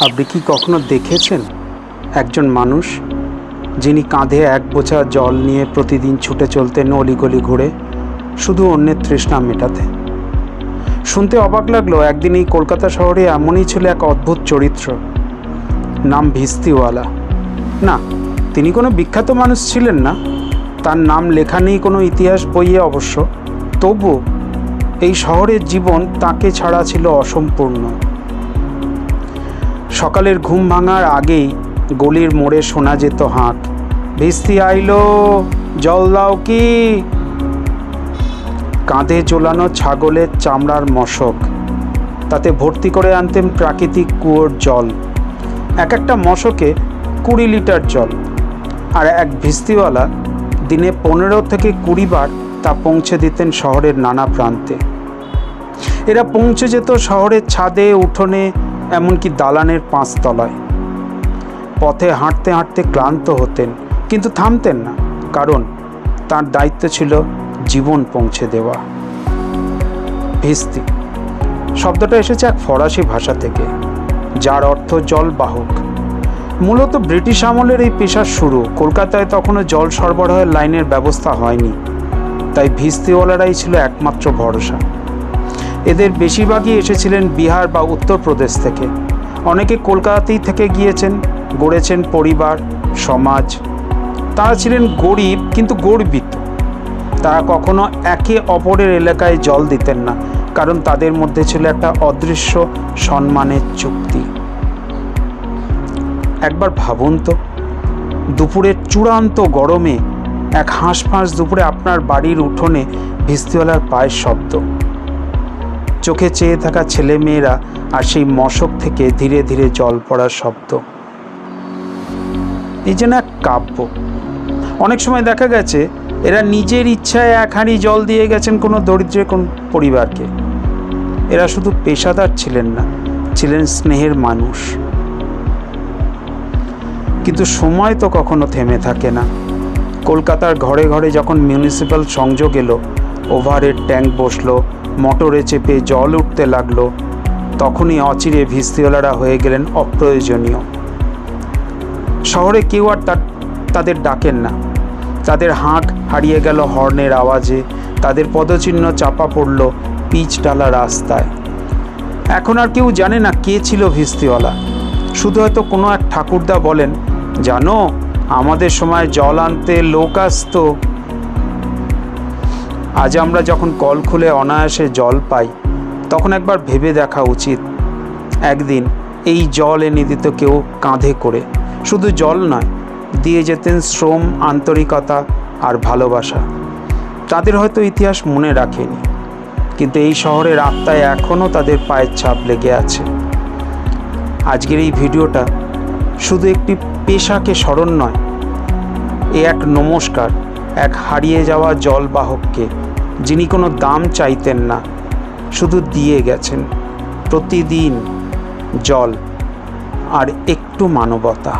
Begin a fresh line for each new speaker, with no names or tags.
আপনি কি কখনো দেখেছেন একজন মানুষ যিনি কাঁধে এক বোঝা জল নিয়ে প্রতিদিন ছুটে চলতেন অলিগলি ঘুরে, শুধু অন্যের তৃষ্ণা মেটাতে? শুনতে অবাক লাগল, একদিন এই কলকাতা শহরে এমনই ছিল এক অদ্ভুত চরিত্র, নাম ভিস্তিওয়ালা। না, তিনি কোনো বিখ্যাত মানুষ ছিলেন না। তার নাম লেখা নেই কোনো ইতিহাস বইয়ে অবশ্য। তবু এই শহরের জীবন তাকে ছাড়া ছিল অসম্পূর্ণ। সকালের ঘুম ভাঙার আগেই গলির মোড়ে শোনা যেত হাঁক। ভিস্তি আইলো, জল দাও কি? কাঁধে ঝোলানো ছাগলের চামড়ার মশক। তাতে ভর্তি করে আনতেন প্রাকৃতিক কুয়োর জল। এক একটা মশকে কুড়ি লিটার জল। আর এক ভিস্তিওয়ালা দিনে পনেরো থেকে কুড়ি বার তা পৌঁছে দিতেন শহরের নানা প্রান্তে। এরা পৌঁছে যেত শহরের ছাদে, উঠোনে এমনকি দালানের পাঁচতলায়। পথে হাঁটতে হাঁটতে ক্লান্ত হতেন, কিন্তু থামতেন না, কারণ তার দায়িত্ব ছিল জীবন পৌঁছে দেওয়া। ভিস্তি। শব্দটা এসেছে এক ফরাসি ভাষা থেকে, যার অর্থ জল বাহক মূলত ব্রিটিশ আমলের এই পেশার শুরু। কলকাতায় তখনও জল সরবরাহের লাইনের ব্যবস্থা হয়নি। তাই ভিস্তিওয়ালারাই ছিল একমাত্র ভরসা। এদের বেশিরভাগই এসেছিলেন বিহার বা উত্তরপ্রদেশ থেকে। অনেকে কলকাতাতেই থেকে গিয়েছেন, গড়েছেন পরিবার, সমাজ। তারা ছিলেন গরিব কিন্তু গর্বিত। তারা কখনো একে অপরের এলাকায় জল দিতেন না, কারণ তাদের মধ্যে ছিল একটা অদৃশ্য সম্মানের চুক্তি। একবার ভাবুন তো, দুপুরের চূড়ান্ত গরমে এক হাঁস ফাঁস দুপুরে আপনার বাড়ির উঠোনে ভিস্তিওয়ালার পায়ের শব্দ। চোখে চেয়ে থাকা ছেলে মেয়েরা আর সেই মশক থেকে ধীরে ধীরে জল পড়ার শব্দ। এই যেন এক কাব্য। অনেক সময় দেখা গেছে, এরা নিজের ইচ্ছায় এক হাঁড়ি জল দিয়ে গেছেন কোনো দরিদ্রের কোন পরিবারকে। এরা শুধু পেশাদার ছিলেন না, ছিলেন স্নেহের মানুষ। কিন্তু সময় তো কখনো থেমে থাকে না। কলকাতার ঘরে ঘরে যখন মিউনিসিপ্যাল সংযোগ এলো ওভারের ট্যাঙ্ক বসল, মোটরে চেপে জল উঠতে লাগল। তখনই অচিরে ভিস্তিওয়ালারা হয়ে গেলেন অপ্রয়োজনীয়। শহরে কেউ আর তাদের ডাকেন না। তাদের হাঁক হারিয়ে গেল হর্নের আওয়াজে, তাদের পদচিহ্ন চাপা পড়ল পিচ ডালা রাস্তায়। এখন আর কেউ জানে না কে ছিল ভিস্তিওয়ালা শুধু হয়তো কোনো এক ঠাকুরদা বলেন, জানো, আমাদের সময় জল আনতে লোক আসতো। আজ আমরা যখন কল খুলে অনায়াসে জল পাই, তখন একবার ভেবে দেখা উচিত। একদিন এই জল এনে দিত কেউ কাঁধে করে। শুধু জল নয়, দিয়ে যেতেন শ্রম, আন্তরিকতা আর ভালোবাসা। তাদের হয়তো ইতিহাস মনে রাখেনি, কিন্তু এই শহরের আত্মায় এখনও তাদের পায়ের ছাপ লেগে আছে। আজকের এই ভিডিওটা শুধু একটি পেশাকে স্মরণ নয়, এ এক নমস্কার, এক হারিয়ে যাওয়া জলবাহককে। যিনি কোনো দাম চাইতেন না শুধু দিয়ে গেছেন প্রতিদিন জল আর একটু মানবতা।